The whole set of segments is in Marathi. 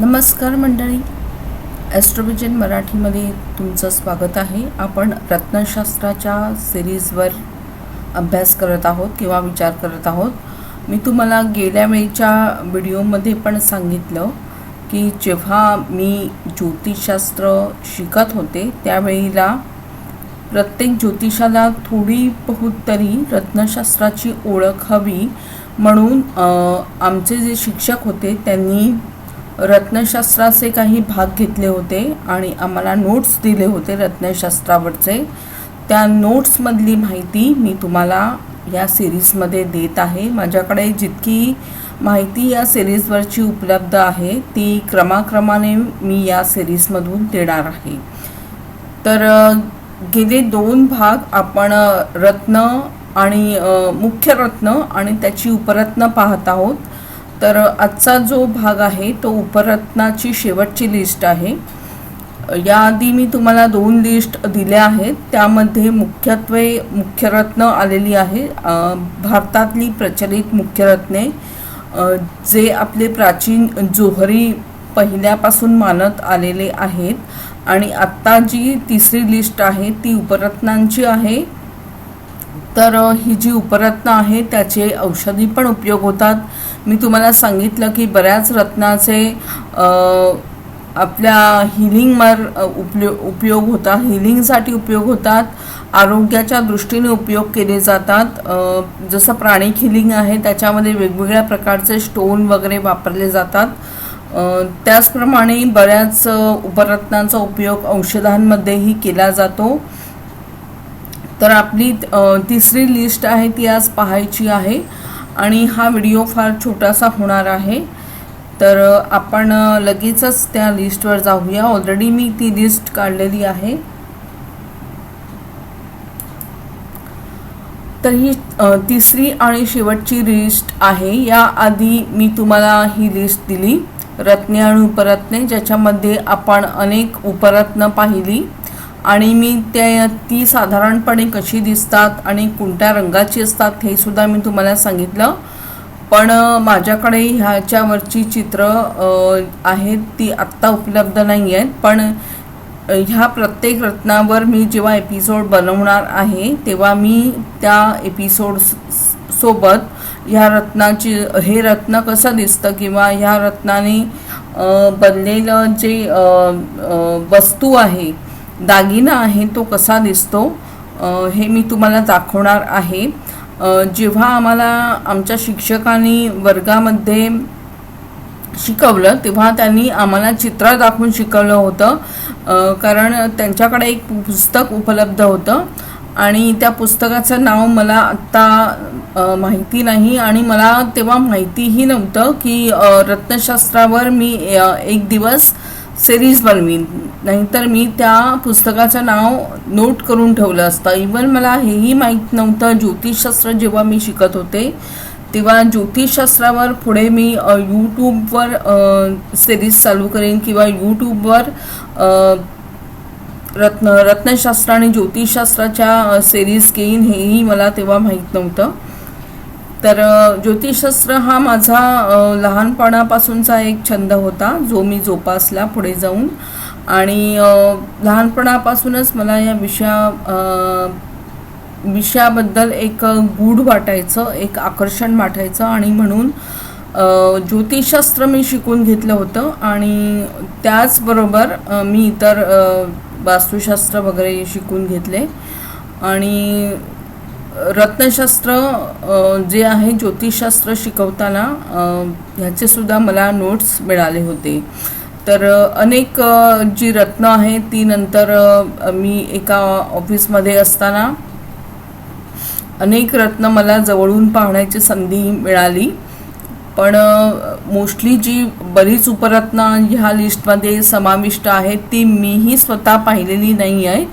नमस्कार मंडळी. ॲस्ट्रोविजन मराठीमध्ये तुमचं स्वागत आहे. आपण रत्नशास्त्राच्या सिरीजवर अभ्यास करत आहोत किंवा विचार करत आहोत. मी तुम्हाला गेल्या वेळच्या व्हिडिओमध्ये पण सांगितलं की जेव्हा मी ज्योतिषशास्त्र शिकत होते त्यावेळेला प्रत्येक ज्योतिषाला थोडी बहुत तरी रत्नशास्त्राची ओळख हवी म्हणून आमचे जे शिक्षक होते त्यांनी रत्नशास्त्राचे काही भाग घेतले होते आणि आम्हाला नोट्स दिले होते रत्नशास्त्रावरचे. त्या नोट्समधली माहिती मी तुम्हाला या सिरीजमध्ये देत आहे. माझ्याकडे जितकी माहिती या सिरीजवरची उपलब्ध आहे ती क्रमाक्रमाने मी या सिरीजमधून देणार आहे. तर गेले दोन भाग आपण रत्न आणि मुख्य रत्न आणि त्याची उपरत्न पाहत आहोत. तर आजचा जो भाग आहे तो उपरत्नाची शेवटची लिस्ट आहे. याआधी मी तुम्हाला दोन लिस्ट दिल्या आहेत. त्यामध्ये मुख्यत्वे मुख्यरत्न आलेली आहे. भारतातली प्रचलित मुख्यरत्ने जे आपले प्राचीन जोहरी पहिल्यापासून मानत आलेले आहेत. आणि आत्ता जी तिसरी लिस्ट आहे ती उपरत्नांची आहे. तर ही जी उपरत्न आहे त्याचे औषधी पण उपयोग होतात. मी तुम्हाला सांगितलं की बऱ्याच रत्नाचे आपल्या हिलिंगवर उपयोग उपयो उपयोग होतात. हिलिंगसाठी उपयोग होतात. आरोग्याच्या दृष्टीने उपयोग केले जातात. जसं प्राणिक हिलिंग आहे त्याच्यामध्ये वेगवेगळ्या प्रकारचे स्टोन वगैरे वापरले जातात. त्याचप्रमाणे बऱ्याच उपरत्नांचा उपयोग औषधांमध्येही केला जातो. तर आपली तिसरी लिस्ट आहे ती आज पाहायची आहे. आणि हा व्हिडिओ फार छोटासा होणार आहे. तर आपण लगेचच त्या लिस्टवर जाऊया. ऑलरेडी मी ती लिस्ट काढलेली आहे. तर ही तिसरी आणि शेवटची लिस्ट आहे. याआधी मी तुम्हाला ही लिस्ट दिली. रत्ने आणि उपरत्ने ज्याच्यामध्ये आपण अनेक उपरत्न पाहिली. आणि मी त्या ती साधारणपणे कशी दिसतात आणि कोणत्या रंगाची असतात हे सुद्धा मी तुम्हाला सांगितलं. पण माझ्याकडे ह्याच्यावरची चित्र आहेत ती आत्ता उपलब्ध नाही आहेत. पण ह्या प्रत्येक रत्नावर मी जेव्हा एपिसोड बनवणार आहे तेव्हा मी त्या एपिसोड सोबत ह्या रत्नाची हे रत्न कसं दिसतं किंवा ह्या रत्नाने बनलेलं जे वस्तू आहे दागिना आहे तो कसा दिसतो हे मी तुम्हाला दाखवणार आहे. जेव्हा आम्हाला आमच्या शिक्षकांनी वर्गामध्ये शिकवलं तेव्हा त्यांनी आम्हाला चित्र दाखवून शिकवलं होतं. कारण त्यांच्याकडे एक पुस्तक उपलब्ध होतं आणि त्या पुस्तकाचं नाव मला आत्ता माहिती नाही आणि मला तेव्हा माहितीही नव्हतं की रत्नशास्त्रावर मी एक दिवस सिरीज बनवीन. नाहीतर मी त्या पुस्तकाचं नाव नोट करून ठेवलं असतं. इवन मला हेही माहीत नव्हतं ज्योतिषशास्त्र जेव्हा मी शिकत होते तेव्हा ज्योतिषशास्त्रावर पुढे मी यूट्यूबवर सिरीज चालू करेन किंवा यूट्यूबवर रत्न रत्नशास्त्र आणि ज्योतिषशास्त्राच्या सिरीज घेईन हेही मला तेव्हा माहीत नव्हतं. तर ज्योतिषशास्त्र हा माझा लहानपणापासूनचा एक छंद होता जो मी जोपासला पुढे जाऊन. आणि लहानपणापासूनच मला या विषया विषयाबद्दल एक गूढ वाटायचं एक आकर्षण वाटायचं आणि म्हणून ज्योतिषशास्त्र मी शिकून घेतलं होतं. आणि त्याचबरोबर मी इतर वास्तुशास्त्र वगैरे शिकून घेतले. आणि रत्नशास्त्र जे आहे ज्योतिषशास्त्र शिकवताना ह्याचे ह्याचेसुद्धा मला नोट्स मिळाले होते. तर अनेक जी रत्न आहेत ती नंतर मी एका ऑफिसमध्ये असताना अनेक रत्न मला जवळून पाहण्याची संधी मिळाली. पण मोस्टली जी बरीच उपरत्न ह्या लिस्टमध्ये समाविष्ट आहेत ती मीही स्वतः पाहिलेली नाही आहेत.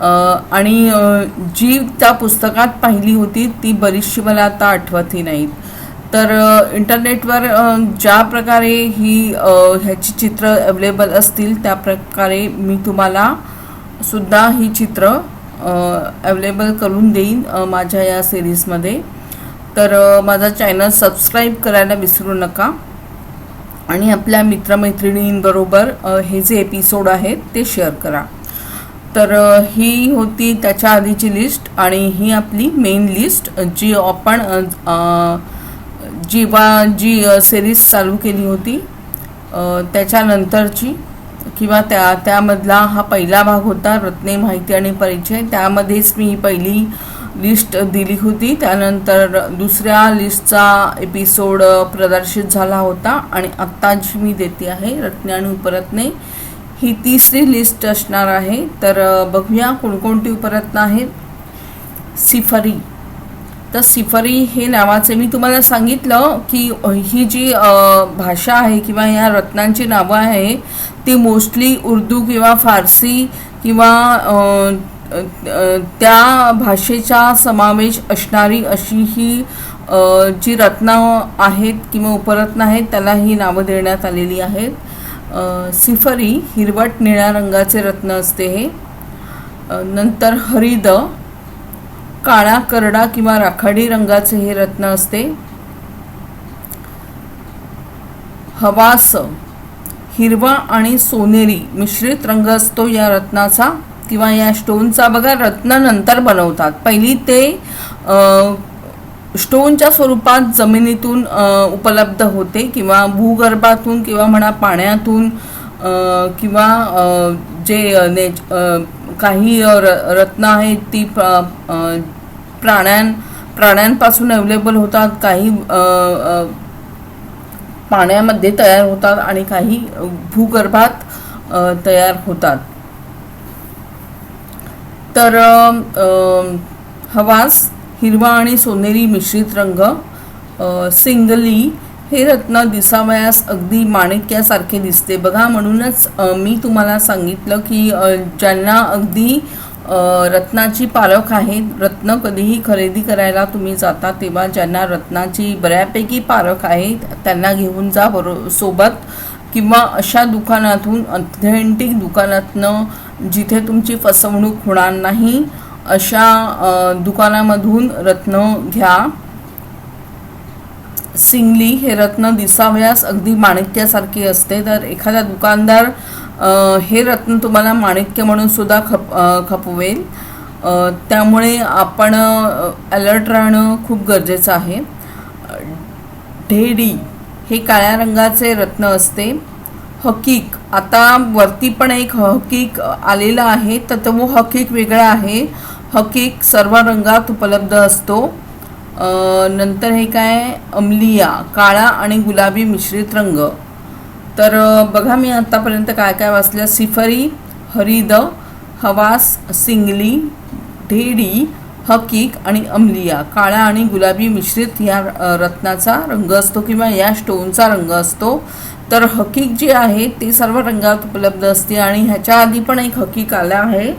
आणि जी त्या पुस्तकात पाहिली होती ती बरीचशी मला आता आठवतही नाहीत. तर इंटरनेटवर ज्या प्रकारे ही ह्याची चित्र अवेलेबल असतील त्या प्रकारे मी तुम्हाला सुद्धा ही चित्र अवेलेबल करून देईन माझ्या या सिरीजमध्ये तर माझा चॅनल सबस्क्राईब करायला विसरू नका. आणि आपल्या मित्रमैत्रिणींबरोबर हे जे एपिसोड आहेत ते शेअर करा. तर ही होती त्याच्या आधीची लिस्ट आणि ही आपली मेन लिस्ट जी आपण जेव्हा जी सिरीज चालू केली होती त्याच्यानंतरची किंवा त्या त्यामधला हा पहिला भाग होता रत्ने माहिती आणि परिचय. त्यामध्येच मी ही पहिली लिस्ट दिली होती. त्यानंतर दुसऱ्या लिस्टचा एपिसोड प्रदर्शित झाला होता आणि आत्ता जी मी देते आहे रत्ने आणि उपरत्ने. ही तिसरी लिस्ट असणार आहे. तर बघूया कोणकोणती उपरत्न आहेत. सिफरी. तर सिफरी हे नावाचे मी तुम्हाला सांगितलं की ही जी भाषा आहे किंवा ह्या रत्नांची नावं आहे ती मोस्टली उर्दू किंवा फारसी किंवा त्या भाषेचा समावेश असणारी अशी ही जी रत्नं आहेत किंवा उपरत्न आहेत त्याला ही नावं देण्यात आलेली आहेत. सिफरी हिरवट निळ्या रंगाचे रत्न असते हे. नंतर हरिद काळा करडा किंवा राखाडी रंगाचे हे रत्न असते. हवास हिरवा आणि सोनेरी मिश्रित रंग असतो या रत्नाचा किंवा या स्टोनचा. बघा रत्न नंतर बनवतात. पहिली ते स्टोनच्या स्वरूपात जमिनीतून उपलब्ध होते किंवा भूगर्भातून किंवा म्हणा पाण्यातून किंवा जे ने नेच काही र रत्न आहेत ती प्राण्यां प्राण्यांपासून अवेलेबल होतात काही पाण्यामध्ये तयार होतात आणि काही भूगर्भात तयार होतात. तर हवास हिरवा आणि सोनेरी मिश्रित रंग सिंगली हे रत्न दिसावयास अगदी माणिक्यासारखे दिसते. बघा म्हणूनच मी तुम्हाला सांगितलं की ज्यांना अगदी रत्नाची पालख आहेत रत्न कधीही खरेदी करायला तुम्ही जाता तेव्हा ज्यांना रत्नाची बऱ्यापैकी पालख आहे त्यांना घेऊन जा बरो सोबत. किंवा अशा दुकानातून ऑथेंटिक दुकानातनं जिथे तुमची फसवणूक होणार नाही अशा दुकानामधून रत्न घ्या. सिंगली हे रत्न दिसावयास अगदी माणिक्यासारखी असते. तर एखादा दुकानदार हे रत्न तुम्हाला माणिक्य म्हणून सुद्धा खप खपवेल. त्यामुळे आपण अलर्ट राहणं खूप गरजेचं आहे. ढेडी हे काळ्या रंगाचे रत्न असते. हकीक आता वरती पण एक हकीक आलेला आहे तर तो हकीक वेगळा आहे. हकीक सर्व रंगात उपलब्ध असतो. नंतर हे काय? अमलिया काळा आणि गुलाबी मिश्रित रंग. तर बघा मी आत्तापर्यंत काय काय वाचलं. सिफरी हरिद हवास सिंगली ढेडी हकीक आणि अमलिया काळा आणि गुलाबी मिश्रित या रत्नाचा रंग असतो किंवा या स्टोनचा रंग असतो. तर हकीक जे आहे ते सर्व रंगात उपलब्ध असते आणि ह्याच्या आधी पण एक हकीक आला आहे.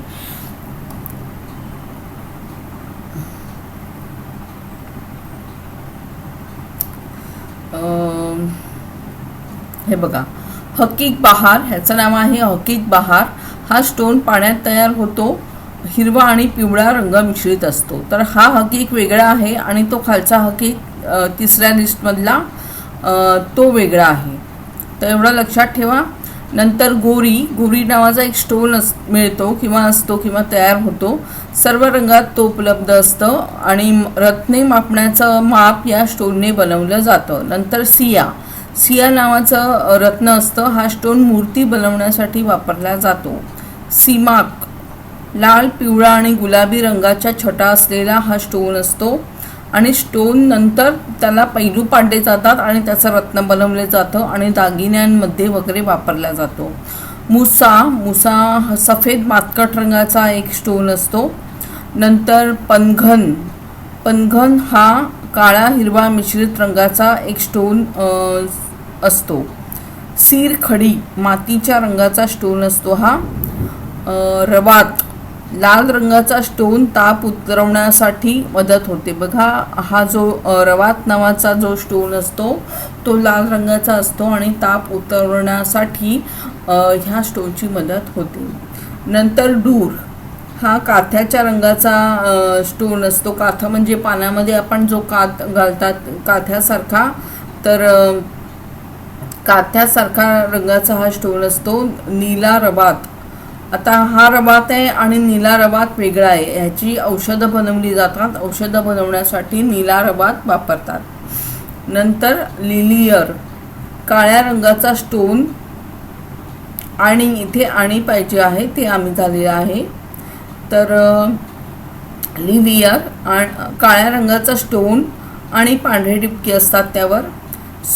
हे बघा. हकीक बहार ह्याचं नाव आहे हकीक बहार. हा स्टोन पाण्यात तयार होतो. हिरवा आणि पिवळा रंग मिश्रित असतो. तर हा हकीक वेगळा आहे आणि तो खालचा हकीक तिसऱ्या लिस्टमधला तो वेगळा आहे. तर एवढं लक्षात ठेवा. नंतर गोरी गोरी नावाचा एक स्टोन अस मिळतो किंवा असतो किंवा तयार होतो. सर्व रंगात तो उपलब्ध असतं आणि रत्ने मापण्याचं माप या स्टोनने बनवलं जातं. नंतर सिया. सिया नावाचं रत्न असतं. हा स्टोन मूर्ती बनवण्यासाठी वापरला जातो. सीमाक. लाल पिवळा आणि गुलाबी रंगाच्या छटा असलेला हा स्टोन असतो. आणि स्टोन नंतर त्याला पैलू पाडले जातात आणि त्याचं रत्न बनवले जातं आणि दागिन्यांमध्ये वगैरे वापरला जातो. मुसा मुसा सफेद मातकट रंगाचा एक स्टोन असतो. नंतर पनघन. पनघन हा काळा हिरवा मिश्रित रंगाचा एक स्टोन असतो. सीर खडी मातीच्या रंगाचा स्टोन असतो हा. रवात. लाल रंगाचा स्टोन ताप उतरवण्यासाठी मदत होते. बघा हा जो रवात नावाचा जो स्टोन असतो तो लाल रंगाचा असतो आणि ताप उतरवण्यासाठी ह्या स्टोनची मदत होते. नंतर डूर हा काथ्याच्या रंगाचा स्टोन असतो. काथा म्हणजे पाण्यामध्ये आपण जो कात घालतात काथ्यासारखा तर काथ्यासारखा रंगाचा हा स्टोन असतो. नीला रबात आता हा रबात आहे आणि नीला रबात वेगळा आहे. ह्याची औषधं बनवली जातात. औषधं बनवण्यासाठी नीला रबात वापरतात. नंतर लिलियर काळ्या रंगाचा स्टोन आणि इथे आणि पाहिजे आहे ते आम्ही झालेलं आहे. तर लिलियर आणि काळ्या रंगाचा स्टोन आणि पांढरे टिपके असतात त्यावर.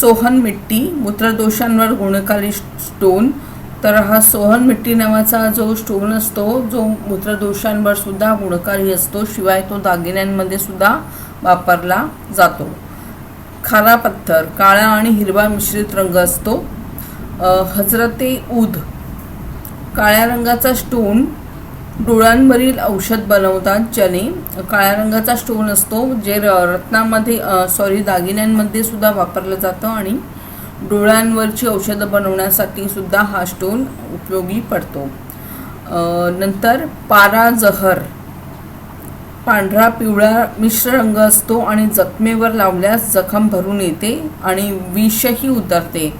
सोहन मिट्टी मूत्रदोषांवर गुणकारी स्टोन तर हा सोहन मिट्टी नावाचा जो स्टोन असतो जो मूत्रदोषांवर सुद्धा गुणकारी असतो शिवाय तो दागिन्यांमध्ये सुद्धा वापरला जातो. खारा पत्थर काळा आणि हिरवा मिश्रित रंग असतो. हजरते उद. काळ्या रंगाचा स्टोन डोळ्यांवरील औषध बनवतात ज्याने काळ्या रंगाचा स्टोन असतो जे र रत्नामध्ये सॉरी दागिन्यांमध्ये सुद्धा वापरलं जातं आणि डोळ्यांवरची औषधं बनवण्यासाठी सुद्धा हा स्टोन उपयोगी पडतो. नंतर पारा जहर पांढरा पिवळा मिश्र रंग असतो आणि जखमेवर लावल्यास जखम भरून येते आणि विषही उतरते.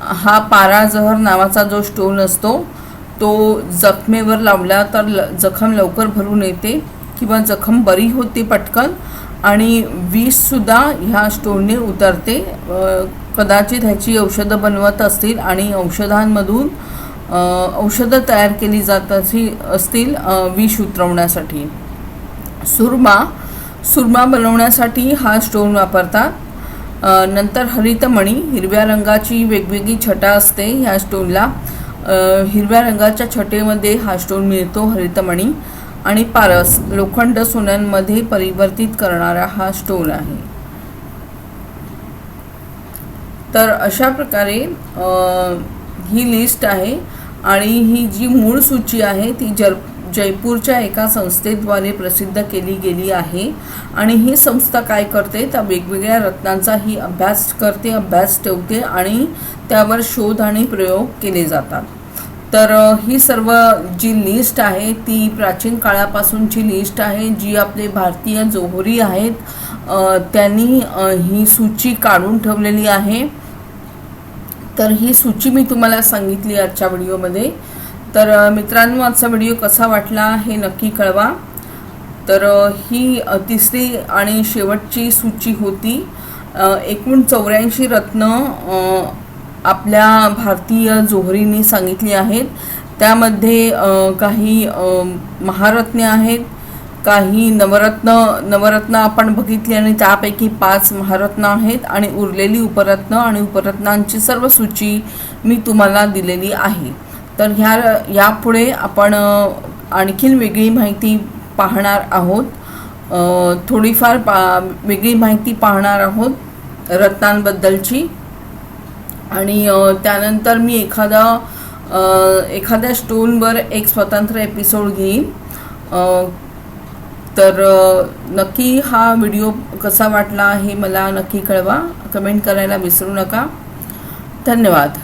हा पारा जहर नावाचा जो स्टोन असतो तो जखमेवर लावला तर ल जखम लवकर भरून येते किंवा जखम बरी होते पटकन आणि विषसुद्धा ह्या स्टोनने उतरते. कदाचित ह्याची औषधं बनवत असतील आणि औषधांमधून औषधं तयार केली जात अशी असतील विष उतरवण्यासाठी. सुरमा सुरमा बनवण्यासाठी हा स्टोन वापरतात. नंतर हरितमणी हिरव्या रंगाची वेगवेगळी छटा असते ह्या स्टोनला हिरव्या रंगाच्या छटेमध्ये हा स्टोन मिळतो हरितमणी आणि पारस लोखंड सोन्यांमध्ये परिवर्तित करणारा हा स्टोन आहे. तर अशा प्रकारे ही लिस्ट आहे आणि ही जी मूळ सूची आहे ती जर जयपूरच्या एका संस्थेद्वारे प्रसिद्ध केली गेली आहे. आणि ही संस्था काय करते? त्या वेगवेगळ्या रत्नांचा ही अभ्यास करते अभ्यास ठेवते आणि त्यावर शोध आणि प्रयोग केले जातात. तर ही सर्व जी लिस्ट आहे ती प्राचीन काळापासूनची लिस्ट आहे जी आपले भारतीय जोहरी आहेत. त्यांनी ही सूची काढून ठेवलेली आहे. तर ही सूची मी तुम्हाला सांगितली आजच्या व्हिडिओमध्ये. तर मित्रांनो आजचा व्हिडिओ कसा वाटला हे नक्की कळवा. तर ही तिसरी आणि शेवटची सूची होती. एकूण चौऱ्याऐंशी रत्न आपल्या भारतीय जोहरींनी सांगितली आहेत. त्यामध्ये काही महारत्ने आहेत. काही नवरत्न नवरत्न आपण बघितली आणि त्यापैकी पाच महारत्न आहेत आणि उरलेली उपरत्न आणि उपरत्नांची सर्व सूची मी तुम्हाला दिलेली आहे. तर ह्या यापुढे आपण आणखीन वेगळी माहिती पाहणार आहोत. थोडीफार पा वेगळी माहिती पाहणार आहोत रत्नांबद्दलची. आणि त्यानंतर मी एखादा एखाद्या स्टोनवर एक स्वतंत्र एपिसोड घेईन. तर नक्की हा व्हिडिओ कसा वाटला हे मला नक्की कळवा. कमेंट करायला विसरू नका. धन्यवाद.